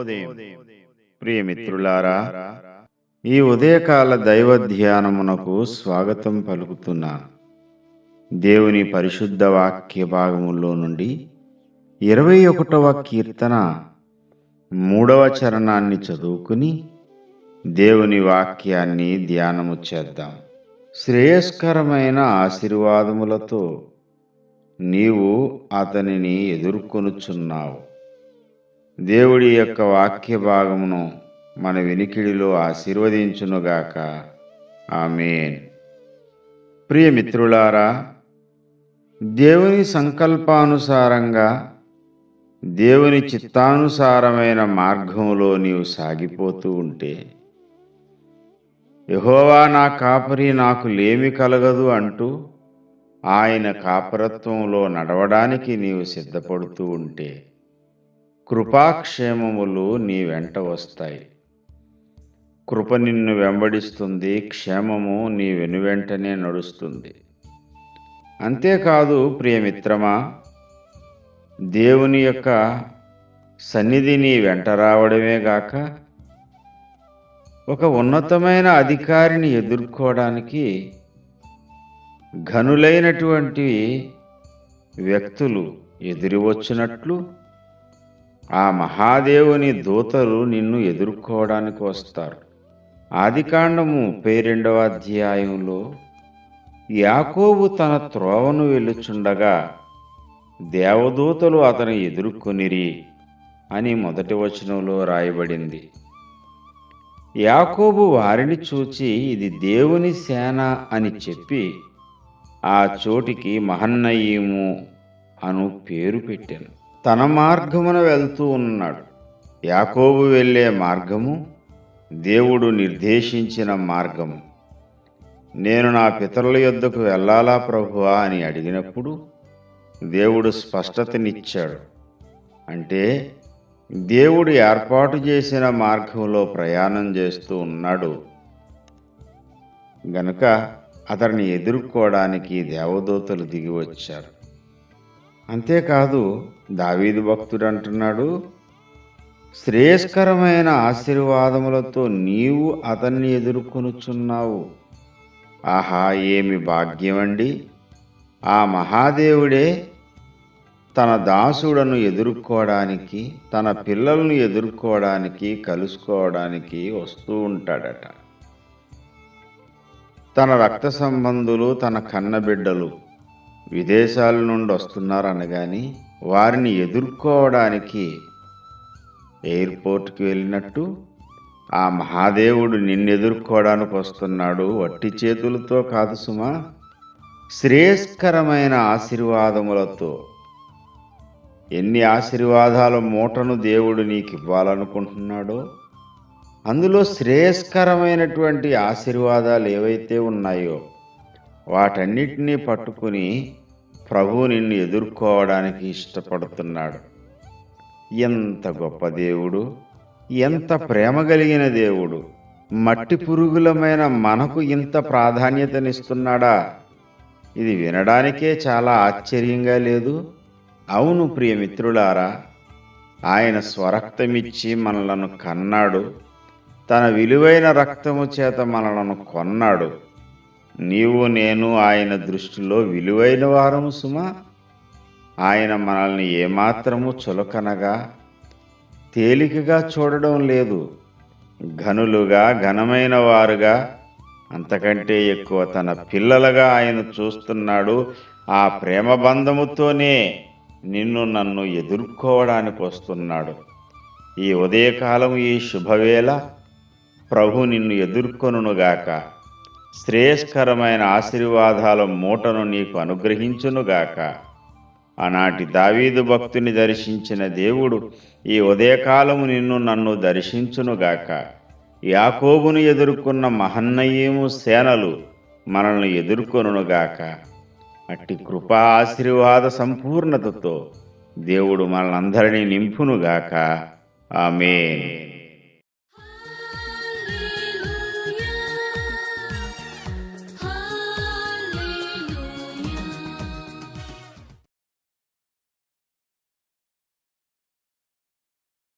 శుభోదయం ప్రియమిత్రులారా ఈ ఉదయకాల దైవ ధ్యానమునకు స్వాగతం పలుకుతున్నాను దేవుని పరిశుద్ధ వాక్య భాగములో నుండి ఇరవై ఒకటవ కీర్తన మూడవ చరణాన్ని చదువుకుని దేవుని వాక్యాన్ని ధ్యానము చేద్దాం. శ్రేయస్కరమైన ఆశీర్వాదములతో నీవు అతనిని ఎదుర్కొనుచున్నావు. దేవుడి యొక్క వాక్య భాగమును మన వినికిడిలో ఆశీర్వదించునుగాక. ఆమెన్. ప్రియమిత్రులారా దేవుని సంకల్పానుసారంగా దేవుని చిత్తానుసారమైన మార్గంలో నీవు సాగిపోతూ ఉంటే యహోవా నా కాపరి నాకు లేమి కలగదు అంటూ ఆయన కాపరత్వంలో నడవడానికి నీవు సిద్ధపడుతూ ఉంటే కృపాక్షేమములు నీ వెంట వస్తాయి. కృప నిన్ను వెంబడిస్తుంది క్షేమము నీ వెనువెంటనే నడుస్తుంది. అంతేకాదు ప్రియమిత్రమా దేవుని యొక్క సన్నిధి నీ వెంట రావడమే గాక ఒక ఉన్నతమైన అధికారిని ఎదుర్కోవడానికి ఘనులైనటువంటి వ్యక్తులు ఎదిరి వచ్చినట్లు ఆ మహాదేవుని దూతలు నిన్ను ఎదుర్కోవడానికి వస్తారు. ఆదికాండము ముప్పై రెండవ అధ్యాయంలో యాకోబు తన త్రోవను వెళ్ళుచుండగా దేవదూతలు అతను ఎదుర్కొనిరి అని మొదటి వచనంలో రాయబడింది. యాకోబు వారిని చూచి ఇది దేవుని సేన అని చెప్పి ఆ చోటికి మహన్నయీము అను పేరు పెట్టాను. తన మార్గమున వెళ్తూ ఉన్నాడు. యాకోబు వెళ్ళే మార్గము దేవుడు నిర్దేశించిన మార్గము. నేను నా పితరుల యొద్దకు వెళ్ళాలా ప్రభువా అని అడిగినప్పుడు దేవుడు స్పష్టతనిచ్చాడు. అంటే దేవుడు ఏర్పాటు చేసిన మార్గంలో ప్రయాణం చేస్తూ ఉన్నాడు. గనుక అతన్ని ఎదుర్కోవడానికి దేవదూతలు దిగి వచ్చారు. అంతేకాదు దావీదు భక్తుడు అంటున్నాడు శ్రేయస్కరమైన ఆశీర్వాదములతో నీవు అతన్ని ఎదుర్కొనుచున్నావు. ఆహా ఏమి భాగ్యమండి. ఆ మహాదేవుడే తన దాసుడను ఎదుర్కోవడానికి తన పిల్లలను ఎదుర్కోవడానికి కలుసుకోవడానికి వస్తూ ఉంటాడట. తన రక్త సంబంధులు తన కన్నబిడ్డలు విదేశాల నుండి వస్తున్నారనగాని వారిని ఎదుర్కోవడానికి ఎయిర్పోర్ట్కి వెళ్ళినట్టు ఆ మహాదేవుడు నిన్ను ఎదుర్కోవడానికి వస్తున్నాడు వట్టి చేతులతో కాదు సుమా. శ్రేయస్కరమైన ఆశీర్వాదములతో. ఎన్ని ఆశీర్వాదాల మూటను దేవుడు నీకు ఇవ్వాలనుకుంటున్నాడో అందులో శ్రేయస్కరమైనటువంటి ఆశీర్వాదాలు ఏవైతే ఉన్నాయో వాటన్నిటినీ పట్టుకుని ప్రభు నిన్ను ఎదుర్కోవడానికి ఇష్టపడుతున్నాడు. ఎంత గొప్ప దేవుడు ఎంత ప్రేమ కలిగిన దేవుడు మట్టి పురుగులమైన మనకు ఇంత ప్రాధాన్యతనిస్తున్నాడా? ఇది వినడానికే చాలా ఆశ్చర్యంగా లేదు. అవును ప్రియమిత్రులారా ఆయన స్వరక్తమిచ్చి మనలను కన్నాడు. తన విలువైన రక్తము చేత మనలను కొన్నాడు. నీవు నేను ఆయన దృష్టిలో విలువైన వారము సుమా. ఆయన మనల్ని ఏమాత్రము చులకనగా తేలికగా చూడడం లేదు. ఘనులుగా ఘనమైన వారుగా అంతకంటే ఎక్కువ తన పిల్లలుగా ఆయన చూస్తున్నాడు. ఆ ప్రేమ బంధముతోనే నిన్ను నన్ను ఎదుర్కోవడానికి వస్తున్నాడు. ఈ ఉదయకాలం ఈ శుభవేళ. ప్రభు నిన్ను ఎదుర్కొనుగాక శ్రేయస్కరమైన ఆశీర్వాదాల మూటను నీకు అనుగ్రహించునుగాక. ఆనాటి దావీదు భక్తుని దర్శించిన దేవుడు ఈ ఉదయకాలము నిన్ను నన్ను దర్శించునుగాక. యాకోబును ఎదుర్కొన్న మహన్నయ్యము సేనలు మనల్ని ఎదుర్కొనుగాక అట్టి కృపా ఆశీర్వాద సంపూర్ణతతో దేవుడు మనందరినీ నింపునుగాక. ఆమె